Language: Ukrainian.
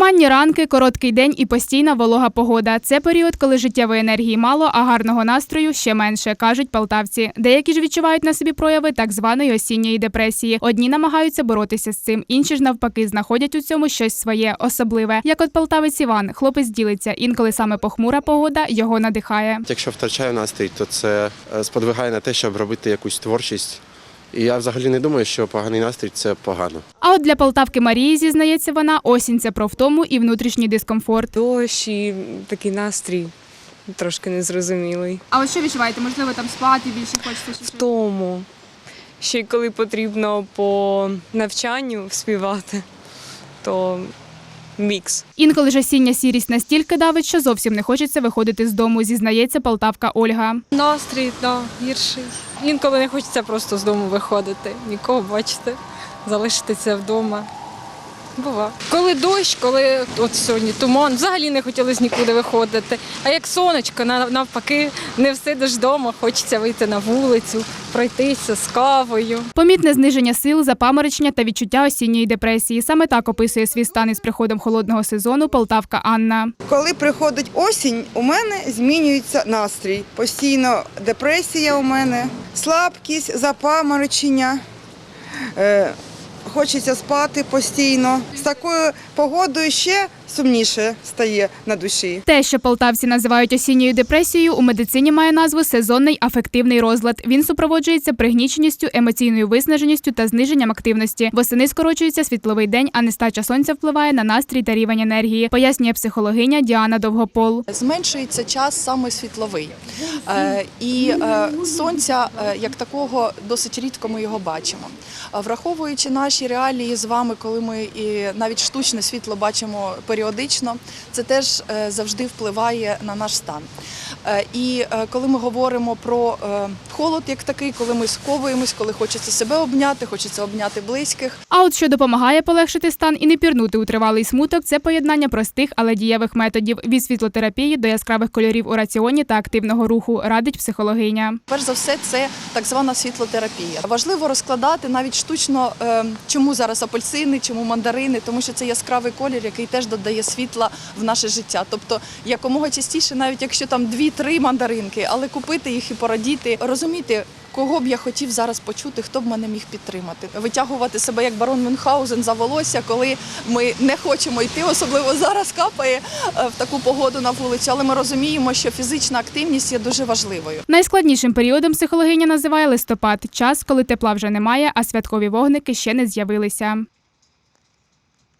Туманні ранки, короткий день і постійна волога погода. Це період, коли життєвої енергії мало, а гарного настрою ще менше, кажуть полтавці. Деякі ж відчувають на собі прояви так званої осінньої депресії. Одні намагаються боротися з цим, інші ж навпаки знаходять у цьому щось своє, особливе. Як от полтавець Іван, хлопець ділиться. Інколи саме похмура погода його надихає. Якщо втрачаю настрій, то це е, сподвигає на те, щоб робити якусь творчість. І я взагалі не думаю, що поганий настрій це погано. А от для полтавки Марії зізнається вона, осінь це про втому і внутрішній дискомфорт. Дощ і такий настрій трошки незрозумілий. А от що відчуваєте? Можливо, там спати більше хочеться В тому, ще й коли потрібно по навчанню співати, то мікс. Інколи ж осіння сірість настільки давить, що зовсім не хочеться виходити з дому, зізнається полтавка Ольга. Настрій, да, гірший. Інколи не хочеться просто з дому виходити, нікого бачити, залишитися вдома. Бува. Коли дощ, коли от сьогодні туман, взагалі не хотілося нікуди виходити. А як сонечко, нав- навпаки, не всидиш вдома, хочеться вийти на вулицю, пройтися з кавою. Помітне зниження сил, запаморочення та відчуття осінньої депресії. Саме так описує свій стан із приходом холодного сезону полтавка Анна. Коли приходить осінь, у мене змінюється настрій. Постійно депресія у мене, слабкість, запаморочення. Е, хочеться спати постійно. З такою погодою ще сумніше стає на душі. Те, що полтавці називають осінньою депресією, у медицині має назву сезонний афективний розлад. Він супроводжується пригніченістю, емоційною виснаженістю та зниженням активності. Восени скорочується світловий день, а нестача сонця впливає на настрій та рівень енергії, пояснює психологиня Діана Довгопол. Зменшується час саме світловий. Е, І е, сонця е, як такого досить рідко ми його бачимо. Враховуючи наші реалії з вами, коли ми і навіть штучне світло бачимо періодично, це теж е, завжди впливає на наш стан. Е, І е, коли ми говоримо про е, холод як такий, коли ми сковуємось, коли хочеться себе обняти, хочеться обняти близьких. А от що допомагає полегшити стан і не пірнути у тривалий смуток, це поєднання простих, але дієвих методів від світлотерапії до яскравих кольорів у раціоні та активного руху, радить психологиня. Перш за все, це так звана світлотерапія. Важливо розкладати навіть штучно, чому зараз апельсини, чому мандарини, тому що це яскравий колір, який теж додає світла в наше життя. Тобто якомога частіше, навіть якщо там дві-три мандаринки, але купити їх і порадіти, розуміти. Кого б я хотів зараз почути, хто б мене міг підтримати, витягувати себе як барон Мюнхгаузен за волосся, коли ми не хочемо йти, особливо зараз капає е, в таку погоду на вулицю. Але ми розуміємо, що фізична активність є дуже важливою. Найскладнішим періодом психологиня називає листопад час, коли тепла вже немає, а святкові вогники ще не з'явилися.